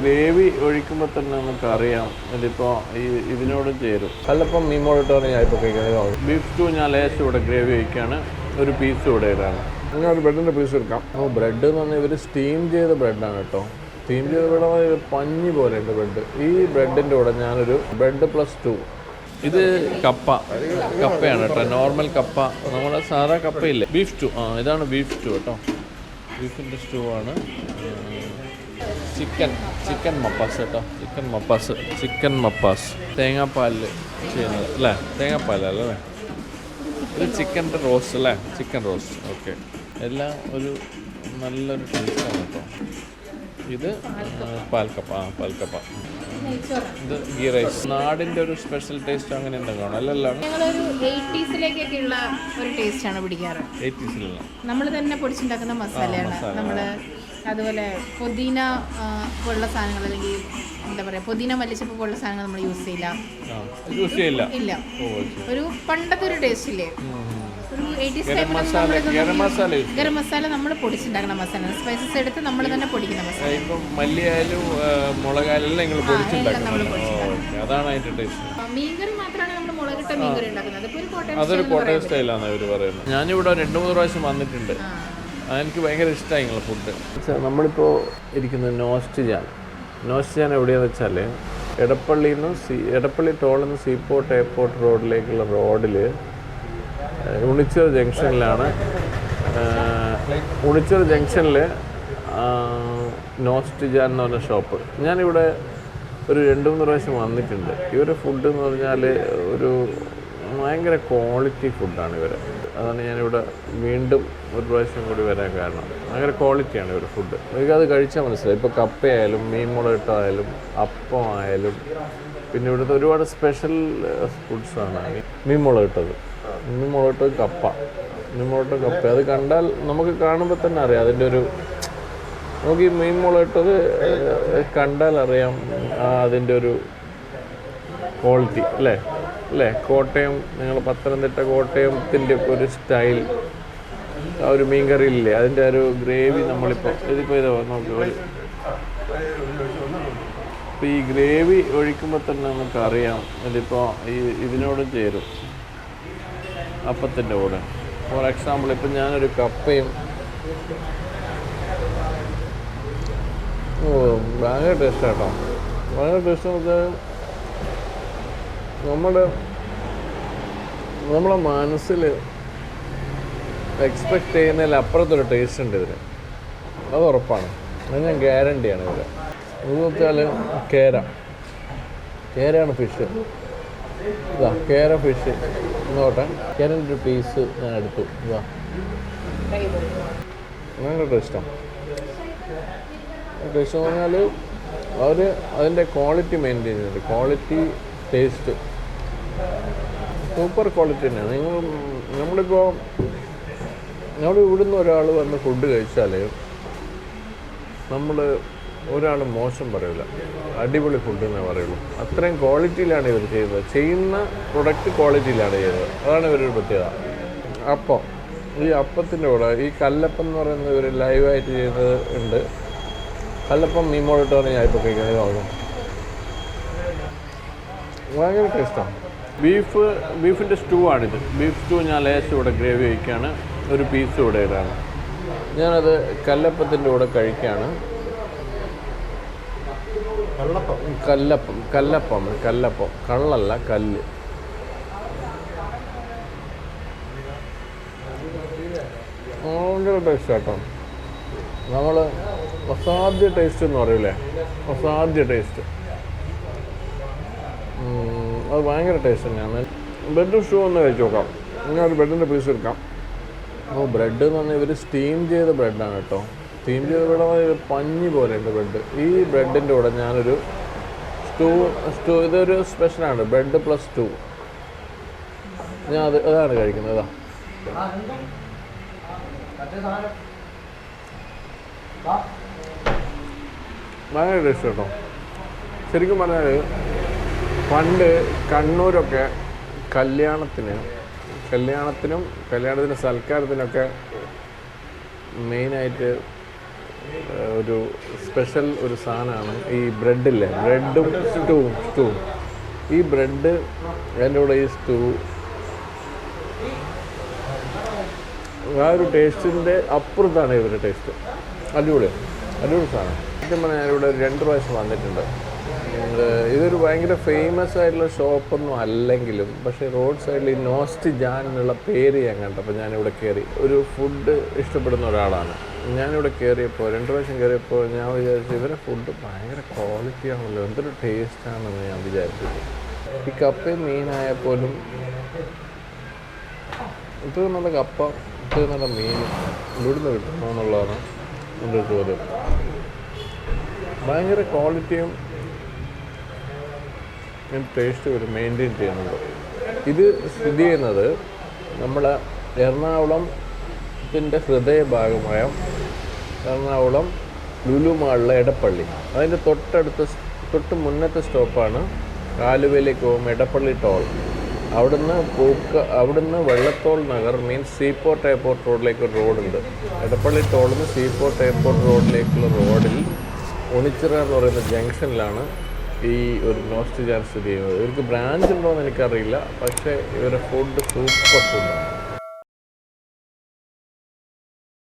Gravy ഒഴിക്കുമ്പോൾ തന്നെ നമുക്ക് അറിയാം ഇതിപ്പോൾ ഈ ഇതിനോട് ചേരും. കല്ലപ്പം മീൻ ഞാൻ ഇപ്പോൾ കഴിക്കുന്നത് ബീഫ് സ്റ്റൂ ഞാൻ ലേശം ഇവിടെ ഗ്രേവി ഒഴിക്കുകയാണ് ഒരു പീസ് ഇവിടെ ഇടാണ്. അങ്ങനെ ഒരു ബ്രെഡിന്റെ പീസ് എടുക്കാം. ഓ ബ്രെഡ് എന്ന് പറഞ്ഞാൽ ഇവർ സ്റ്റീം ചെയ്ത ബ്രെഡാണ് കേട്ടോ. സ്റ്റീം ചെയ്ത ബ്രെഡ് പഞ്ഞി പോലെ ഉണ്ട് ബ്രെഡ്. ഈ ബ്രെഡിന്റെ കൂടെ ഞാനൊരു ബ്രെഡ് പ്ലസ് ടു. ഇത് കപ്പ. കപ്പയാണ് കേട്ടോ. നോർമൽ കപ്പ. നമ്മുടെ സാധാ കപ്പയില്ലേ? Beef stew. ആ ഇതാണ് ബീഫ് സ്റ്റൂ കേട്ടോ. ബീഫിന്റെ സ്റ്റൂ ആണ്. ചിക്കൻ ചിക്കൻ മപ്പാസ് കേട്ടോ. Chicken mappas chicken mappas. തേങ്ങാപ്പാലിൽ ചെയ്യുന്നത് അല്ലേ? തേങ്ങാപ്പാലല്ലേ? ഒരു ഇത് ചിക്കന്റെ റോസ്റ്റ് അല്ലേ? Chicken roast. ഓക്കെ. എല്ലാം ഒരു നല്ലൊരു ടേസ്റ്റാണ് കേട്ടോ. ഇത് പാൽക്കപ്പ ആ പാൽക്കപ്പ. ഇത് ഗീ റൈസ്. നാടിന്റെ ഒരു സ്പെഷ്യൽ ടേസ്റ്റ് അങ്ങനെ എന്തെങ്കിലും അല്ലല്ലോ ഞങ്ങളൊരു എയ്റ്റീസിലേക്കൊക്കെ ഉള്ള ഒരു ടേസ്റ്റ് ആണ് പിടിക്കാറ്. എയ്റ്റീസിലുള്ള. നമ്മൾ തന്നെ പൊടിച്ചുണ്ടാക്കുന്ന മസാലയാണ്. നമ്മൾ അതുപോലെ പുതിന പോലുള്ള സാധനങ്ങൾ അല്ലെങ്കിൽ എന്താ പറയുക പുതിന മല്ലിച്ചപ്പ് പോലുള്ള സാധനങ്ങൾ നമ്മൾ യൂസ് ചെയ്യില്ല. യൂസ് ചെയ്യില്ല. ഇല്ല. ഒരു പണ്ടത്തെ ഒരു ടേസ്റ്റ് ഇല്ലേ? ഒരു എയ്റ്റീസ് ഗരം മസാല ഗരം നമ്മൾ പൊടിച്ചുണ്ടാക്കുന്ന മസാല സ്പൈസസ് എടുത്ത് നമ്മൾ തന്നെ പൊടിക്കുന്ന മസാല. മല്ലിയായാലും മുളകായാലും നിങ്ങൾ പൊടിച്ചുണ്ടാക്കുന്നത് അതാണ് അതിന്റെ ടേസ്റ്റ് മീൻകറി മാത്രമാണ് നമ്മൾ മുളകിട്ട മീൻകറി ഉണ്ടാക്കുന്നത്. അതൊരു style എന്ന് കോട്ടയം പറയുന്നത്. സ്റ്റൈലാണ് അവർ പറയുന്നത്. ഞാനിവിടെ രണ്ട് മൂന്ന് പ്രാവശ്യം വന്നിട്ടുണ്ട്. അതെനിക്ക് ഭയങ്കര ഇഷ്ടമായി നിങ്ങളെ ഫുഡ് നമ്മളിപ്പോൾ ഇരിക്കുന്നത് നോസ്റ്റ് ജാൻ നോസ്റ്റ് ജാൻ എവിടെയാണെന്ന് വെച്ചാൽ എടപ്പള്ളിയിൽ നിന്ന് സീ എടപ്പള്ളി ടോളിൽ നിന്ന് സീപോർട്ട് എയർപോർട്ട് റോഡിലേക്കുള്ള റോഡിൽ ഉണിച്ചൂർ ജംഗ്ഷനിലാണ് ഉണിച്ചർ ജംഗ്ഷനിൽ നോസ്റ്റ് ജാൻ എന്ന് പറഞ്ഞ ഷോപ്പ്. ഞാനിവിടെ ഒരു രണ്ട് മൂന്ന് പ്രാവശ്യം വന്നിട്ടുണ്ട്. ഇവരുടെ ഫുഡ് എന്ന് പറഞ്ഞാൽ ഒരു ഭയങ്കര ക്വാളിറ്റി ഫുഡാണ് ഇവർ അതാണ് ഞാനിവിടെ വീണ്ടും ഒരു പ്രാവശ്യം കൂടി വരാൻ കാരണം. ഭയങ്കര ക്വാളിറ്റിയാണ് ഇവർ ഫുഡ് നിങ്ങൾക്ക് അത് കഴിച്ചാൽ മനസ്സിലായി. ഇപ്പോൾ കപ്പയായാലും മീൻ മുളകിട്ടായാലും അപ്പം ആയാലും പിന്നെ ഇവിടുത്തെ ഒരുപാട് സ്പെഷ്യൽ ഫുഡ്സാണ് മീൻ മുളകിട്ടത്. മീൻ മുളകിട്ടത് കപ്പ. മീൻ മുളകിട്ട കപ്പ. അത് കണ്ടാൽ നമുക്ക് കാണുമ്പോൾ തന്നെ അറിയാം. അതിന്റെ ഒരു നമുക്ക് ഈ മീൻ മുളകിട്ടത് കണ്ടാൽ അറിയാം അതിന്റെ ഒരു ക്വാളിറ്റി അല്ലേ? അല്ലേ? കോട്ടയം നിങ്ങൾ പത്തനംതിട്ട കോട്ടയത്തിന്റെ ഒരു സ്റ്റൈൽ ആ ഒരു മീൻ ഇല്ലേ? അതിന്റെ ഒരു ഗ്രേവി നമ്മളിപ്പോൾ ഇതിപ്പോൾ ഇത് നോക്ക് ഒരു ഇപ്പോൾ ഈ ഗ്രേവി ഒഴിക്കുമ്പോൾ തന്നെ നമുക്കറിയാം ഇതിപ്പോൾ ഈ ഇതിനോട് ചേരും. അപ്പത്തിന്റെ കൂടെ. ഫോർ എക്സാമ്പിൾ ഇപ്പം ഞാനൊരു കപ്പയും ഓ ഭയങ്കര ടേസ്റ്റ് കേട്ടോ ഭയങ്കര ടേസ്റ്റ് വെച്ചാൽ നമ്മുടെ നമ്മളെ മനസ്സിൽ എക്സ്പെക്ട് ചെയ്യുന്നതിൽ അപ്പുറത്തൊരു ടേസ്റ്റ് ഉണ്ട് ഇതിന് അത് ഉറപ്പാണ്. അത് ഞാൻ ഗ്യാരണ്ടിയാണ് ഇതിൽ എന്ന് വെച്ചാൽ കേര. കേരയാണ് ഫിഷ് ഇതാ കേര ഫിഷ് നോട്ടെ കേരന്റെ ഒരു പീസ് ഞാൻ എടുത്തു. ഇതാ. ഭയങ്കര ടേസ്റ്റാണ് ടേസ്റ്റ് എന്ന് പറഞ്ഞാൽ അവർ അതിന്റെ ക്വാളിറ്റി മെയിന്റെയിൻ ചെയ്യുന്നുണ്ട് ക്വാളിറ്റി ടേസ്റ്റ് സൂപ്പർ ക്വാളിറ്റി തന്നെയാണ്. നിങ്ങൾ നമ്മളിപ്പോൾ നമ്മൾ ഇവിടുന്ന് ഒരാൾ വന്ന് ഫുഡ് കഴിച്ചാൽ നമ്മൾ ഒരാൾ മോശം പറയില്ല അടിപൊളി ഫുഡ് എന്നേ പറയുള്ളൂ. അത്രയും ക്വാളിറ്റിയിലാണ് ഇവർ ചെയ്യുന്നത് ചെയ്യുന്ന പ്രൊഡക്റ്റ് ക്വാളിറ്റിയിലാണ് ചെയ്തത്. അതാണ് ഇവരൊരു പ്രത്യേകത. അപ്പം ഈ അപ്പത്തിന്റെ കൂടെ ഈ കല്ലപ്പം എന്ന് പറയുന്ന ഇവർ ലൈവായിട്ട് ചെയ്യുന്നത് ഉണ്ട്. കല്ലപ്പം മീമോളിട്ടാണ് ഇപ്പോൾ കഴിക്കുന്നത് ഭയങ്കര ടേസ്റ്റാണ്. ബീഫ് ബീഫിന്റെ സ്റ്റൂ ആണിത്. ബീഫ് സ്റ്റൂ ഞാൻ ലേശം ഇവിടെ ഗ്രേവി ഒഴിക്കുകയാണ് ഒരു പീസ് ഇവിടെ ഇടാണ്. ഞാനത് കല്ലപ്പത്തിന്റെ കൂടെ കഴിക്കുകയാണ് കല്ലപ്പം കല്ലപ്പം കല്ലപ്പം. കള്ളല്ല കല്ല്. ഭയങ്കര ടേസ്റ്റ് കേട്ടോ നമ്മൾ അസാധ്യ ടേസ്റ്റ് എന്ന് പറയൂലേ? അസാധ്യ ടേസ്റ്റ് അത് ഭയങ്കര ടേസ്റ്റ് തന്നെയാണ്. ബ്രെഡും ഷൂ ഒന്ന് കഴിച്ച് നോക്കാം. ഇങ്ങനെ ഒരു ബ്രെഡിന്റെ പീസ് എടുക്കാം. അപ്പോൾ ബ്രെഡ് എന്ന് പറഞ്ഞാൽ ഇവർ സ്റ്റീം ചെയ്ത ബ്രെഡാണ് കേട്ടോ. സ്റ്റീം ചെയ്ത ബ്രെഡ് പഞ്ഞി പോലെ ഉണ്ട് ബ്രെഡ് ഈ ബ്രെഡിന്റെ കൂടെ ഞാനൊരു സ്റ്റൂ സ്റ്റൂ ഇതൊരു സ്പെഷ്യലാണ് ബ്രെഡ് പ്ലസ് സ്റ്റൂ ഞാൻ അത് അതാണ് കഴിക്കുന്നത് അതാ ഭയങ്കര ടേസ്റ്റ് കേട്ടോ. ശരിക്കും പറഞ്ഞാൽ പണ്ട് കണ്ണൂരൊക്കെ കല്യാണത്തിന് കല്യാണത്തിനും കല്യാണത്തിന്റെ സൽക്കാരത്തിനൊക്കെ മെയിനായിട്ട് ഒരു സ്പെഷ്യൽ ഒരു സാധനമാണ് ഈ ബ്രെഡില്ലേ? ബ്രെഡും സ്റ്റൂവും സ്റ്റൂവും. ഈ ബ്രെഡ് അതിന്റെ കൂടെ ഈ സ്റ്റൂ ആ ഒരു ടേസ്റ്റിന്റെ അപ്പുറത്താണ് ഇവരുടെ ടേസ്റ്റ്. അടിപൊളി അടിപൊളി സാധനം. സത്യം പറഞ്ഞാൽ ഒരു രണ്ട് പ്രാവശ്യം വന്നിട്ടുണ്ട്. ഇതൊരു ഭയങ്കര ഫേമസ് ആയിട്ടുള്ള ഷോപ്പൊന്നും അല്ലെങ്കിലും പക്ഷേ റോഡ് സൈഡിൽ ഈ നോസ്റ്റ് ജാൻ എന്നുള്ള പേര് ഞാൻ കണ്ടപ്പോൾ ഞാനിവിടെ കയറി. ഒരു ഫുഡ് ഇഷ്ടപ്പെടുന്ന ഒരാളാണ്. ഞാനിവിടെ കയറിയപ്പോൾ രണ്ട് പ്രാവശ്യം കയറിയപ്പോൾ ഞാൻ വിചാരിച്ചു ഇവരെ ഫുഡ് ഭയങ്കര ക്വാളിറ്റി ആണല്ലോ എന്തൊരു ടേസ്റ്റാണെന്ന് ഞാൻ വിചാരിച്ചു. ഈ കപ്പയും മീനായാൽ പോലും ഇത്ര നല്ല കപ്പ ഇത്ര നല്ല മീൻ ഇവിടുന്ന് കിട്ടുമോ എന്നുള്ളതാണ് എന്റെ ചോദ്യം. ഭയങ്കര ക്വാളിറ്റിയും ടേസ്റ്റ് ഒരു മെയിന്റെയിൻ ചെയ്യുന്നുണ്ട് ഇത് സ്ഥിതി ചെയ്യുന്നത് നമ്മളെ എറണാകുളത്തിന്റെ ഹൃദയഭാഗമായ എറണാകുളം ലുലുമാളിലെ ഇടപ്പള്ളി അതിന്റെ തൊട്ടടുത്ത തൊട്ട് മുന്നത്തെ സ്റ്റോപ്പാണ് ആലുവയിലേക്ക് പോകും ഇടപ്പള്ളി ടോൾ. അവിടുന്ന് പൂക്ക അവിടുന്ന് Vallathol Nagar means seaport airport റോഡിലേക്ക് ഒരു റോഡുണ്ട് ഇടപ്പള്ളി ടോളിൽ നിന്ന് സീപോർട്ട് എയർപോർട്ട് റോഡിലേക്കുള്ള റോഡിൽ ഒണിച്ചിറ എന്ന് പറയുന്ന ജംഗ്ഷനിലാണ് ഈ ഒരു നോസ്റ്റ് ചാർ സ്ഥിതി ചെയ്യുന്നത് ഇവർക്ക് ബ്രാഞ്ച് ഉണ്ടോ എന്ന് എനിക്കറിയില്ല. പക്ഷേ ഇവരുടെ ഫുഡ് സൂപ്പർ ഫുഡാണ്